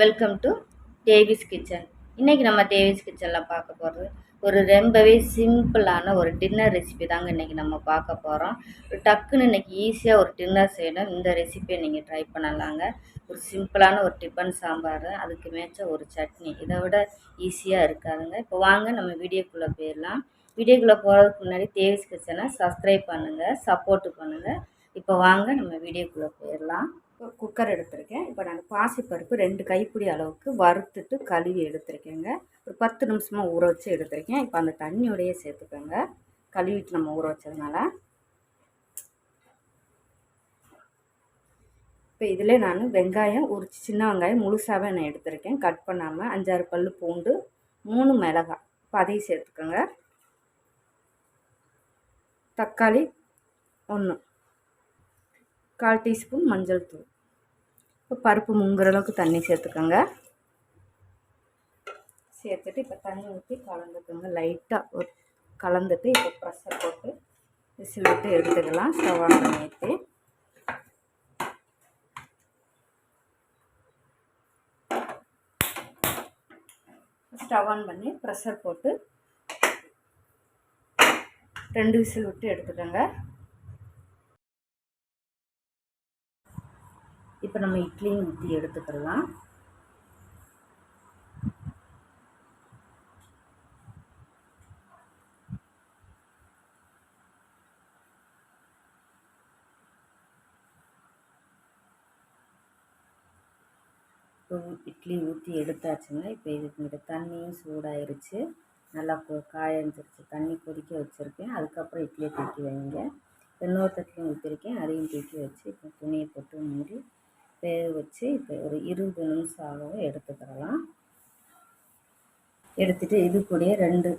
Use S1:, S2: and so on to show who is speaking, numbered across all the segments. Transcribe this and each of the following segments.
S1: Welcome to Davis kitchen இன்றைக்கி நம்ம Davis கிச்சனில் பார்க்க போகிறது ஒரு ரொம்பவே சிம்பிளான ஒரு டின்னர் ரெசிபி தாங்க இன்றைக்கி நம்ம பார்க்க போகிறோம் டக்குன்னு இன்றைக்கி ஈஸியாக ஒரு டின்னர் செய்யணும். இந்த ரெசிபியை நீங்கள் ட்ரை பண்ணலாங்க. ஒரு சிம்பிளான ஒரு டிஃபன் சாம்பார் அதுக்கு மேய்ச்ச ஒரு சட்னி. இதை விட ஈஸியாக இருக்காதுங்க. இப்போ வாங்க நம்ம வீடியோக்குள்ளே போயிடலாம். வீடியோக்குள்ளே போகிறதுக்கு முன்னாடி தேவிஸ் கிச்சனை சப்ஸ்கிரைப் பண்ணுங்கள் சப்போர்ட்டு பண்ணுங்கள் இப்போ வாங்க நம்ம வீடியோக்குள்ளே போயிடலாம். குக்கர் எடுத்திருக்கேன். இப்போ நான் பாசிப்பருப்பு ரெண்டு கைப்பிடி அளவுக்கு வறுத்துட்டு கழுவி எடுத்திருக்கேங்க. ஒரு பத்து நிமிஷமாக ஊற வச்சு எடுத்திருக்கேன். இப்போ அந்த தண்ணியோடையே சேர்த்துக்கோங்க. கழுவிட்டு நம்ம ஊற வச்சதுனால. இப்போ இதில் நான் வெங்காயம் ஒரு சின்ன வெங்காயம் முழுசாகவே நான் எடுத்திருக்கேன். கட் பண்ணாமல் அஞ்சாறு பல் பூண்டு மூணு மிளகாய். இப்போ அதையும் சேர்த்துக்கோங்க. தக்காளி ஒன்று கால் டீஸ்பூன் மஞ்சள் தூள். இப்போ பருப்பு முங்குற அளவுக்கு தண்ணி சேர்த்துக்கோங்க. சேர்த்துட்டு இப்போ தண்ணி ஊற்றி கலந்துக்கோங்க. லைட்டாக ஒரு கலந்துட்டு இப்போ ப்ரெஷர் போட்டு விசில் விட்டு எடுத்துக்கலாம். ஸ்டவ் ஆன் பண்ணிட்டு ஸ்டவ் ஆன் பண்ணி ப்ரெஷர் போட்டு ரெண்டு விசில் விட்டு எடுத்துக்கோங்க. இப்போ நம்ம இட்லியும் ஊற்றி எடுத்துக்கலாம். இப்போ இட்லி ஊற்றி எடுத்தாச்சுங்க. இப்போ இதுக்கு இந்த தண்ணியும் சூடாயிருச்சு. நல்லா காயஞ்சிருச்சு. தண்ணி கொதிக்க வச்சுருக்கேன். அதுக்கப்புறம் இட்லியை தூக்கி வைங்க. இன்னொரு தட்டிலையும் ஊற்றிருக்கேன் அதையும் தூக்கி வச்சு இப்போ துணியை போட்டு மூடி வேக வச்சு இப்போ ஒரு இருபது நிமிஷம் ஆகவும் எடுத்துக்கிறலாம் எடுத்துகிட்டு இது கூட ரெண்டு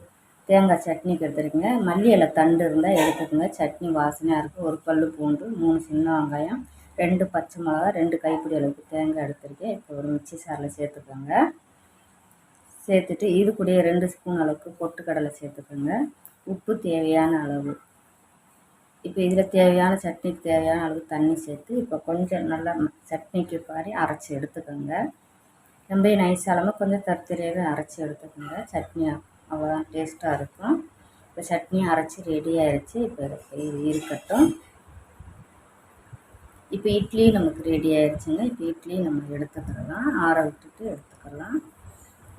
S1: தேங்காய் சட்னிக்கு எடுத்துருக்கங்க மல்லி இலை தண்டு இருந்தால் எடுத்துக்கோங்க. சட்னி வாசனையாக இருக்கும் ஒரு பல் பூண்டு மூணு சின்ன வெங்காயம் ரெண்டு பச்சை மிளகா ரெண்டு கைப்பிடி அளவுக்கு தேங்காய் எடுத்துருக்கேன். இப்போ ஒரு மிக்சி சாரில் சேர்த்துக்கோங்க. சேர்த்துட்டு இது கூட ரெண்டு ஸ்பூன் அளவுக்கு பொட்டுக்கடலை சேர்த்துக்கோங்க. உப்பு தேவையான அளவு. இப்போ இதில் தேவையான சட்னிக்கு தேவையான அளவு தண்ணி சேர்த்து இப்போ கொஞ்சம் நல்லா சட்னிக்கு பாரி அரைச்சி எடுத்துக்கோங்க. ரொம்ப நைஸாலாமல் கொஞ்சம் தர்த்தரியாகவே அரைச்சி எடுத்துக்கோங்க. சட்னி அவ்வளோதான் டேஸ்ட்டாக இருக்கும். இப்போ சட்னி அரைச்சி ரெடி ஆயிடுச்சு இப்போ இருக்கட்டும். இப்போ இட்லி நமக்கு ரெடி ஆயிடுச்சுங்க இப்போ இட்லி நம்ம எடுத்துக்கிடலாம். ஆற விட்டுட்டு எடுத்துக்கலாம்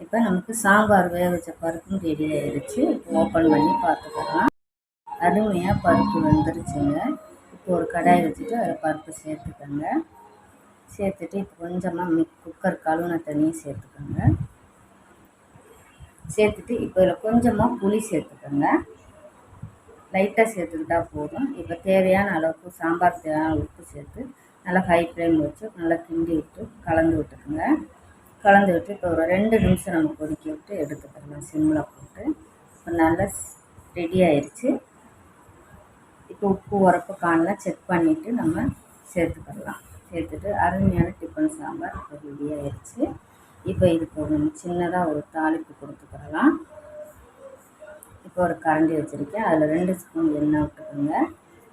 S1: இப்போ நமக்கு சாம்பார் வேக வச்ச பருப்பும் ரெடி ஆயிடுச்சு இப்போ ஓப்பன் பண்ணி பார்த்துக்கலாம். அருமையாக பருப்பு வெந்துருச்சுங்க. இப்போ ஒரு கடாய் வச்சுட்டு அதில் பருப்பு சேர்த்துக்கோங்க. சேர்த்துட்டு இப்போ கொஞ்சமாக மிக் குக்கர் கழுவுன தண்ணியும் சேர்த்துக்கோங்க. சேர்த்துட்டு இப்போ இதில் கொஞ்சமாக புளி சேர்த்துக்கோங்க. லைட்டாக சேர்த்துக்கிட்டா போதும். இப்போ தேவையான அளவுக்கு சாம்பார் தேவையான உப்பு சேர்த்து நல்லா ஹை ஃப்ளேம் வச்சு நல்லா கிண்டி விட்டு கலந்து விட்டுக்குங்க. கலந்து விட்டு இப்போ ஒரு ரெண்டு நிமிஷம் நம்ம கொதிக்க விட்டு எடுத்துக்கிறோம் சிம்மில் போட்டு. இப்போ நல்லா ரெடி ஆயிடுச்சு இப்போ உப்பு உரப்பு காணலாம் செக் பண்ணிவிட்டு நம்ம சேர்த்துக்கிடலாம் சேர்த்துட்டு அருமையான டிஃபன் சாம்பார் இப்போ ரெடி ஆயிடுச்சு இப்போ இதுக்கு ஒரு சின்னதாக ஒரு தாளிப்பு கொடுத்துக்கிடலாம் இப்போ ஒரு கரண்டி வச்சுருக்கேன். அதில் ரெண்டு ஸ்பூன் எண்ணெய் விட்டுக்கோங்க.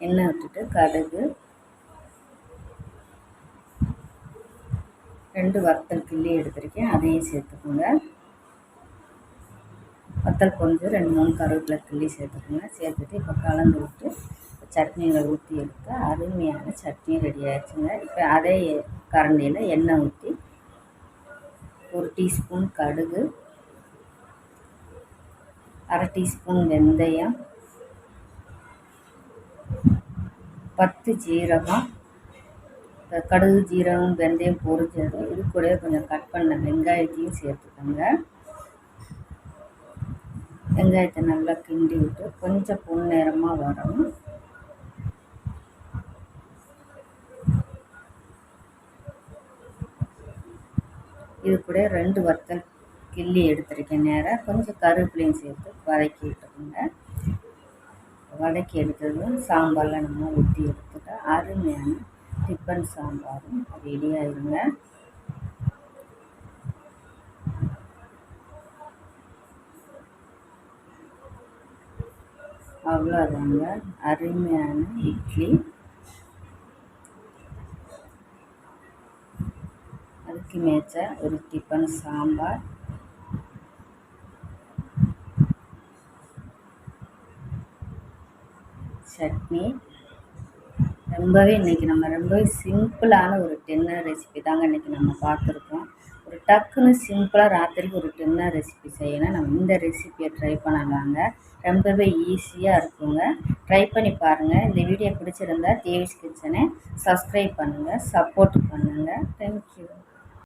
S1: எண்ணெய் விட்டுட்டு கடுகு ரெண்டு வத்தல் கிள்ளி எடுத்திருக்கேன். அதையும் சேர்த்துக்கோங்க. வத்தல் கொஞ்சம் ரெண்டு மூணு கருவேப்பிலை கிள்ளி சேர்த்துக்கோங்க. சேர்த்துட்டு இப்போ கலந்து விட்டு சட்னியில் ஊற்றி எடுத்து அருமையான சட்னி ரெடி ஆயிடுச்சுங்க. இப்போ அதே கரண்டியில் எண்ணெய் ஊற்றி ஒரு டீஸ்பூன் கடுகு அரை டீஸ்பூன் வெந்தயம் பத்து ஜீரகம் கடுகு ஜீரகம் வெந்தயம் பொரிச்சது இது கூட கொஞ்சம் கட் பண்ண வெங்காயத்தையும் சேர்த்துக்கோங்க. வெங்காயத்தை நல்லா கிண்டி விட்டு கொஞ்சம் புண்ணி நேரமாக வரணும். இது கூட ரெண்டு வத்தல் கிள்ளி எடுத்துருக்கேன் நேராக கொஞ்சம் கருவேப்பிலையும் சேர்த்து வதக்கி விட்டுருங்க வதக்கி எடுத்ததும் சாம்பாரில் நம்ம ஊற்றி எடுத்துட்டு அருமையான டிஃபன் சாம்பாரும் ரெடி ஆயிருங்க அவ்வளோதாங்க அருமையான இட்லி. அதுக்கு ரைஸ்க்கு ஒரு டிஃபன் சாம்பார். சட்னி. ரொம்பவே இன்றைக்கி நம்ம ரொம்பவே சிம்பிளான ஒரு டின்னர் ரெசிபி தாங்க இன்றைக்கி நம்ம பார்த்துருக்கோம். ஒரு டக்குன்னு சிம்பிளாக ராத்திரிக்கு ஒரு டின்னர் ரெசிபி செய்யணும். நம்ம இந்த ரெசிபியை ட்ரை பண்ணலாங்க ரொம்பவே ஈஸியாக இருக்குங்க. ட்ரை பண்ணி பாருங்கள் இந்த வீடியோ பிடிச்சிருந்தா தேவிஸ் கிச்சனை சப்ஸ்கிரைப் பண்ணுங்கள் சப்போர்ட் பண்ணுங்கள் தேங்க்யூ